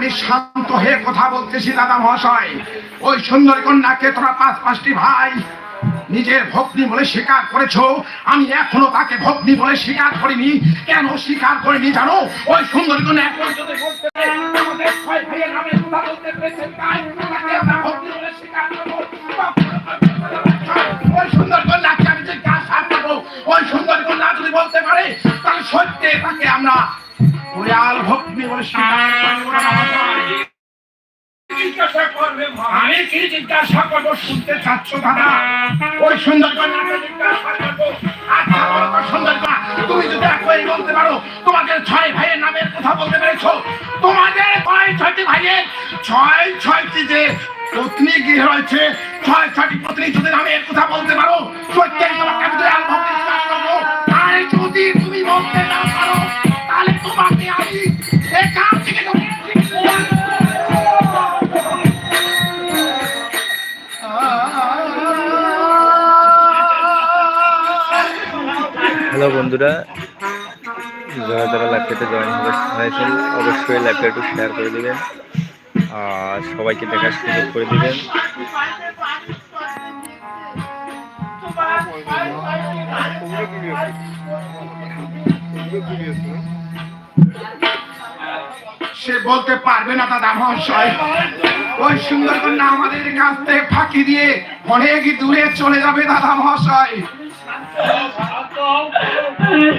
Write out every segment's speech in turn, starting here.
আমি শান্ত হয়ে কথা বলতেছি, দাদা মহাশয়। ওই সুন্দরী কন্যাকে তোরা পাঁচ পাঁচটি ভাই নিজের ভগ্নি বলে স্বীকার করেছ। আমি এখনও তাকে ভগ্নি বলে স্বীকার করিনি। কেন স্বীকার করিনি জানো? ওই সুন্দরী কন্যা সুন্দর ওই সুন্দর কন্যা যদি বলতে পারে, তাহলে সত্যি তাকে আমরা দয়াল ভক্তি বলে আমি কি জিজ্ঞাসা করব? শুনতে চাচ্ছ দাদা? ওই সুন্দর কন্যাকে জিজ্ঞাসা করব আচ্ছা বলো তো সুন্দর কন্যা তুমি যদি একবারই বলতে পারো তোমাদের ছয় ভাইয়ের নামের কথা বলতে পেরেছ? তোমাদের ছয় ছয়টি ভাইয়ের ছয় ছয়টি যে পত্নী গৃহ রয়েছে ছয় ছয়টি পত্নী যদি নামের কথা বলতে পারো সত্যি তোমাকে দয়াল ভক্তি আর যদি তুমি বলতে না বন্ধুরা, যারা যারা লাইভটাতে জয়েন হয়েছেন, অবশ্যই লাইভটা একটু শেয়ার করে দিবেন। আর সবাইকে দেখার সুযোগ করে দিবেন। সে বলতে পারবে না দাদা মহাশয়। ওই সুন্দর কন্যা আমাদের কাছ থেকে ফাঁকি দিয়ে অনেক দূরে চলে যাবে দাদা মহাশয়। ওরে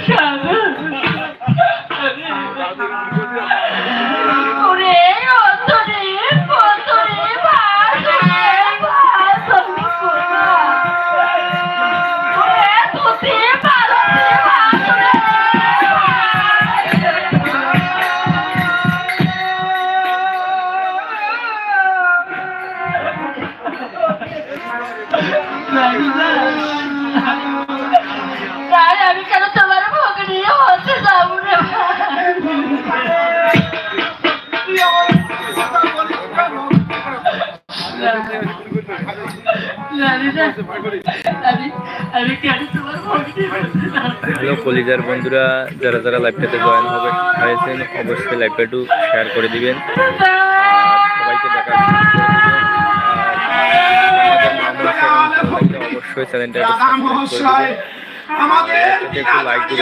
কলিজার বন্ধুরা যারা যারা লাইভটাতে জয়েন হবে হয়েছেন অবশ্যই লাইভটা একটু শেয়ার করে দিবেন। সবাইকে লাগলে অবশ্যই চ্যানেলটা একটু দিবেন। একটু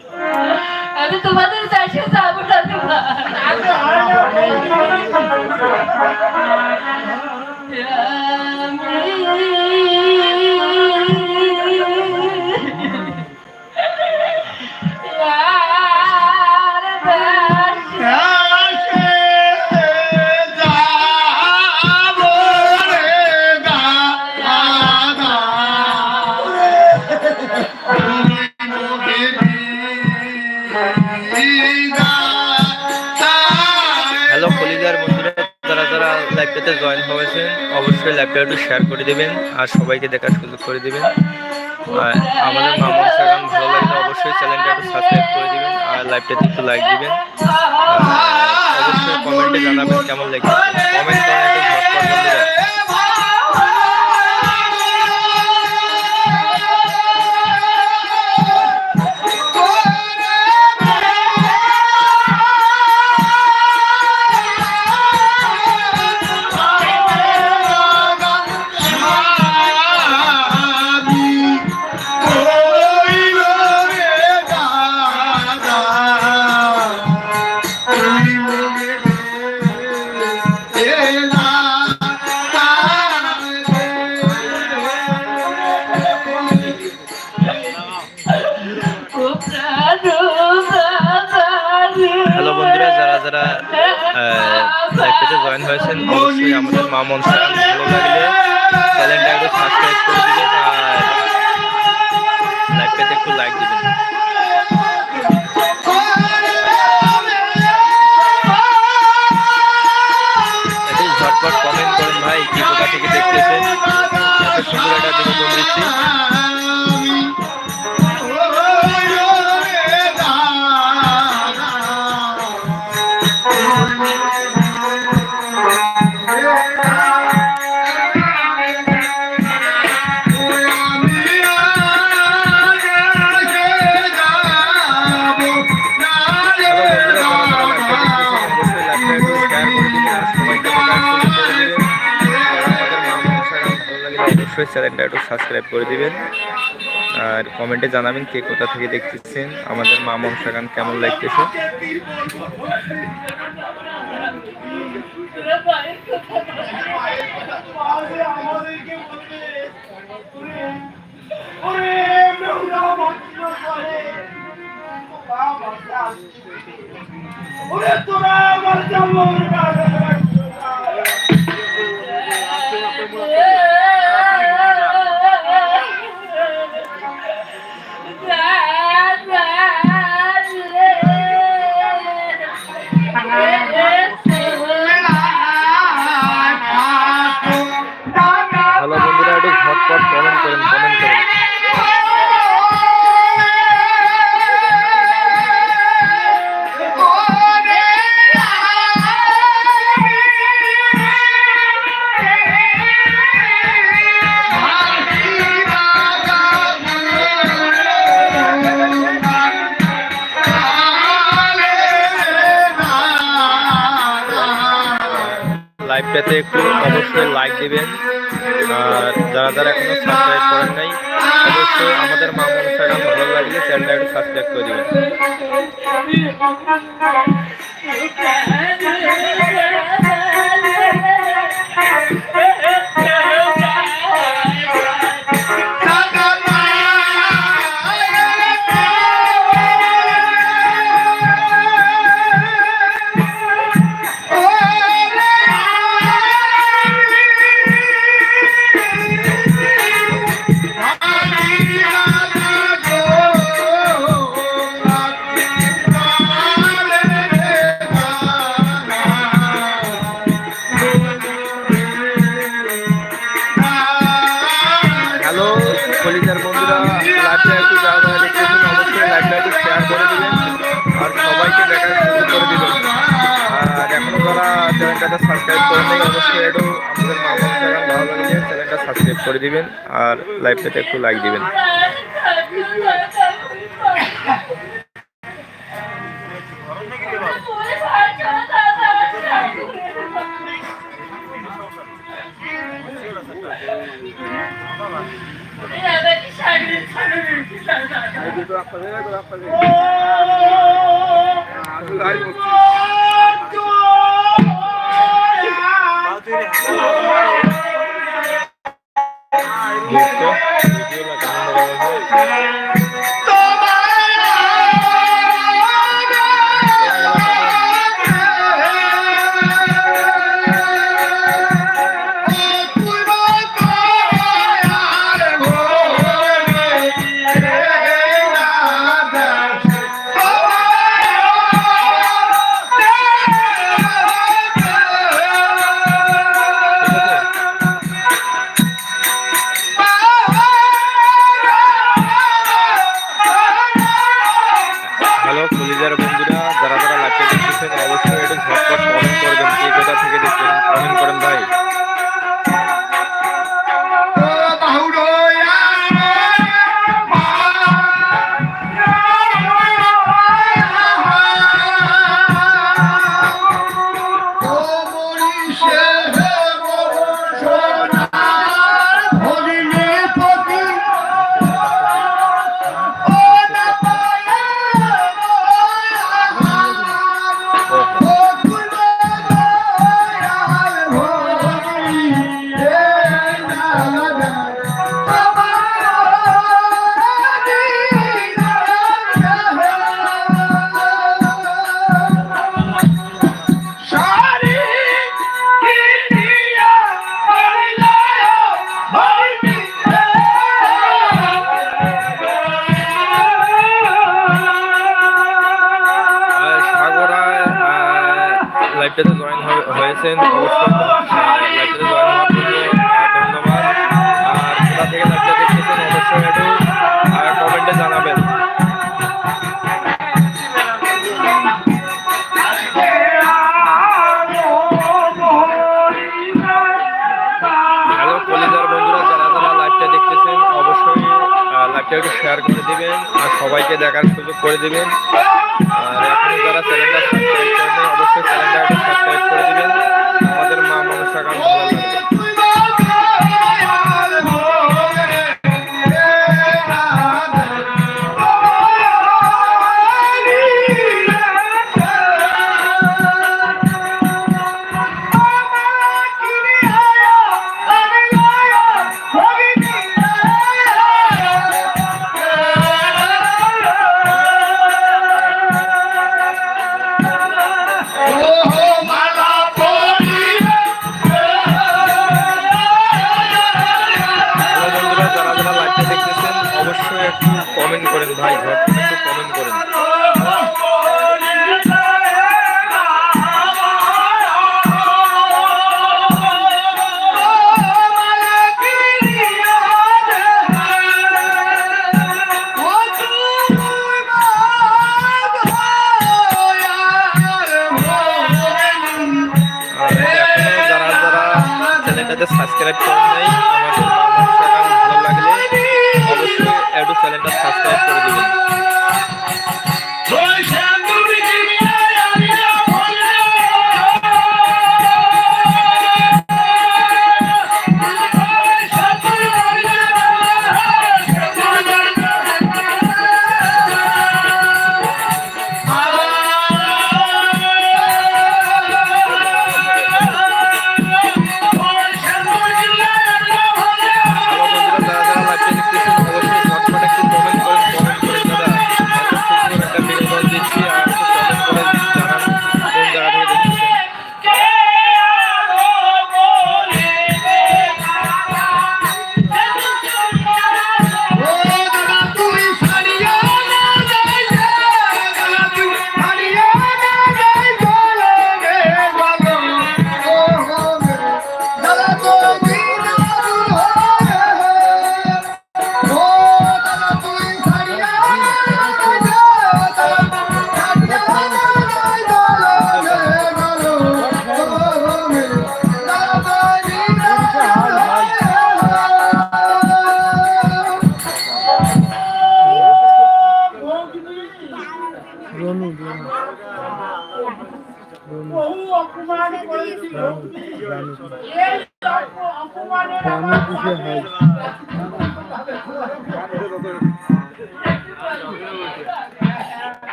আমি তোমাদের দেশে যাব না হ্যালো কলিজার বন্ধুরা, যারা যারা লাইভটাতে জয়েন হয়েছেন, অবশ্যই লাইভটা একটু শেয়ার করে দিবেন আর সবাইকে দেখার সুযোগ করে দিবেন। আর আমাদের মামুন সাগান ভালো লাগলে অবশ্যই চ্যানেলটা একটু সাবস্ক্রাইব করে দিবেন আর লাইভটাতে একটু লাইক দিবেন। অবশ্যই কমেন্টে জানাবেন কেমন লেগেছে। কমেন্ট করেন একটু সাবস্ক্রাইব করে দিবেন। আর কমেন্টে জানাবেন কে কোথা থেকে দেখতেছেন। আমাদের মা মনসা গান কেমন লাগতেছে? তোরা আমার ঝটপট কমেন্ট করেন কমেন্ট করেন। লাইভটাতে একটু অবশ্যই লাইক দিবেন। যারা যারা এখনও সাবস্ক্রাইব করেন নাই, অবশ্যই আমাদের মা মনসা গান ভালো লাগলে চ্যানেলটা একটু সাবস্ক্রাইব করে দিবেন। কলিজার বন্ধুরা, লাইভটা একটু যারা যারা দেখতেছেন অবশ্যই লাইভটা একটু শেয়ার করে দিবেন আর সবাইকে দেখার সুযোগ করে দিবেন। আর এখনও যারা চ্যানেলটাকে সাবস্ক্রাইব করে নেই, অবশ্যই একটু আমাদের মামা চ্যানেল ভালো লাগলে চ্যানেলটা সাবস্ক্রাইব করে দিবেন আর লাইভটাতে একটু লাইক দিবেন। Listo. সবাইকে দেখার সুযোগ করে দেবেন। আর এখন যারা চ্যানেলটা সাবস্ক্রাইব করেন অবশ্যই চ্যানেলটা সাবস্ক্রাইব করে দেবেন। আমাদের মা মানুষ ভালো লাগবে। সাবস্ক্রাইব করেন নাই আমাদের গান ভালো লাগলে অবশ্যই একটু চ্যানেলটা সাবস্ক্রাইব করে দিবেন।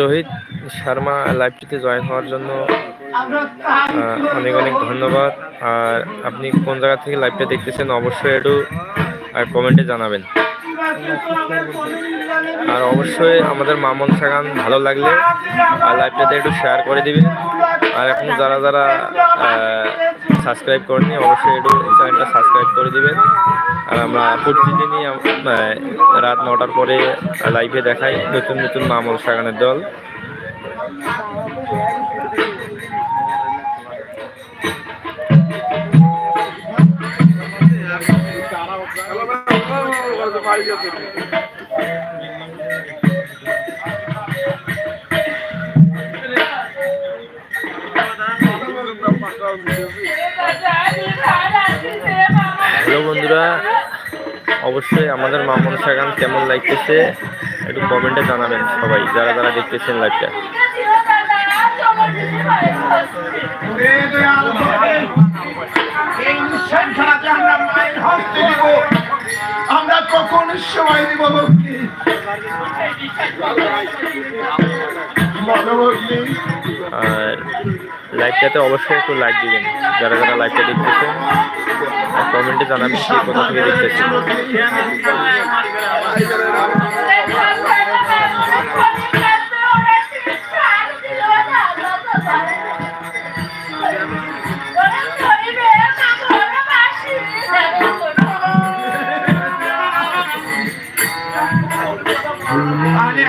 রোহিত শর্মা লাইভটিতে জয়েন হওয়ার জন্য অনেক অনেক ধন্যবাদ। আর আপনি কোন জায়গা থেকে লাইভটা দেখতেছেন অবশ্যই একটু আর কমেন্টে জানাবেন। আর অবশ্যই আমাদের মামন সাগান ভালো লাগলে, আর লাইভটাতে একটু শেয়ার করে দিবেন। আর এখন যারা যারা সাবস্ক্রাইব করেনি অবশ্যই একটু চ্যানেলটা সাবস্ক্রাইব করে দিবেন। আর আমরা প্রতিদিনই রাত নটার পরে লাইভে দেখাই নতুন নতুন মামল সাগানের দল। অবশ্যই আমাদের মামন সাগান কেমন লাগতেছে একটু কমেন্টে জানাবেন সবাই, যারা যারা দেখতেছেন লাইভটা আমরা কখন সময় দিব লাইভটাতে অবশ্যই একটু লাইক দিবেন। যারা যারা লাইভটা দেখতেছেন আর কমেন্টে জানাবেন কে কোথা থেকে দেখতেছেন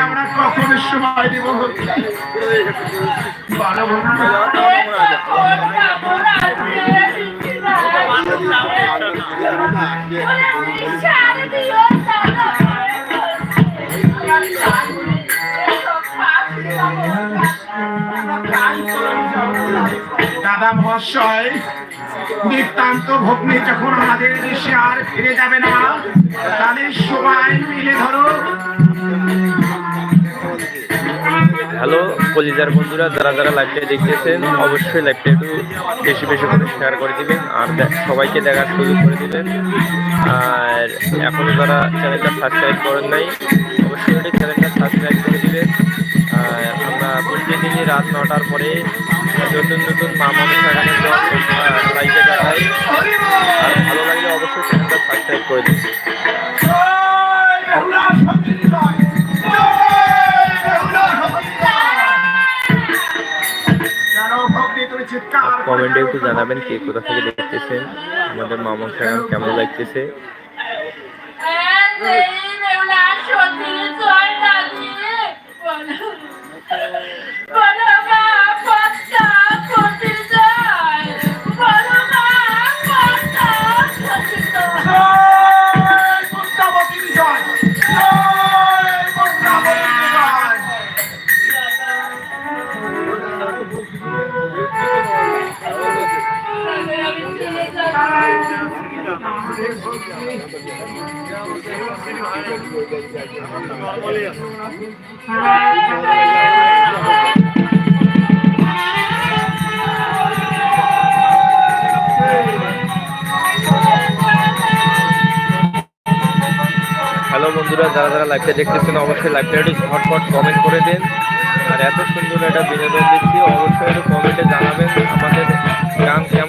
আমরা কখন সময় দিব দাদা মহাশয়, নিতান্ত ভগ্নি যখন আমাদের দেশে আর ফিরে যাবে না, তাদের সবাই মিলে ধরো। হ্যালো, কলিজার বন্ধুরা, যারা যারা লাইভটা দেখতেছেন, অবশ্যই লাইভটা একটু বেশি বেশি করে শেয়ার করে দিবেন আর সবাইকে দেখার সুযোগ করে দিবেন। আর এখনও যারা চ্যানেলটা সাবস্ক্রাইব করেন নাই, অবশ্যই চ্যানেলটা সাবস্ক্রাইব করে দিবেন। আর আমরা প্রতিদিনই রাত নটার পরে নতুন নতুন মা মানুষের লাইভে দেখাই। আর ভালো লাগলে অবশ্যই চ্যানেলটা সাবস্ক্রাইব করে দিন কমেন্টে একটু জানাবেন কে কোথা থেকে দেখতেছেন? আমাদের মামন কেমন লাগতেছে? হ্যালো বন্ধুরা, যারা যারা লাইভটা দেখতেছেন, অবশ্যই লাইভটা একটু ঝটপট কমেন্ট করে দিন। আর এত সুন্দর একটা বিনোদন দিচ্ছি, অবশ্যই একটু কমেন্টে জানাবেন। আমাদের গান কেমন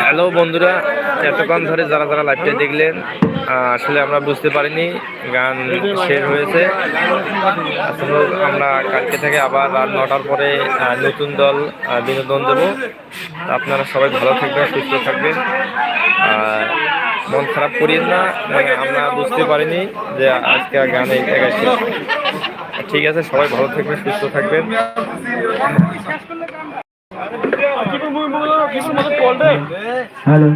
হ্যালো বন্ধুরা, এতক্ষণ ধরে যারা যারা লাইভটা দেখলেন আসলে আমরা বুঝতে পারিনি, গান শেষ হয়েছে। আসলে আমরা কালকে থেকে আবার রাত নটার পরে নতুন দল বিনোদন দেবো। আপনারা সবাই ভালো থাকবেন, সুস্থ থাকবেন। আর মন খারাপ করিয়েন না মানে আমরা বুঝতে পারিনি যে আজকে গান এই জায়গায়। ঠিক আছে সবাই ভালো থাকবেন সুস্থ থাকবেন। হ্যালো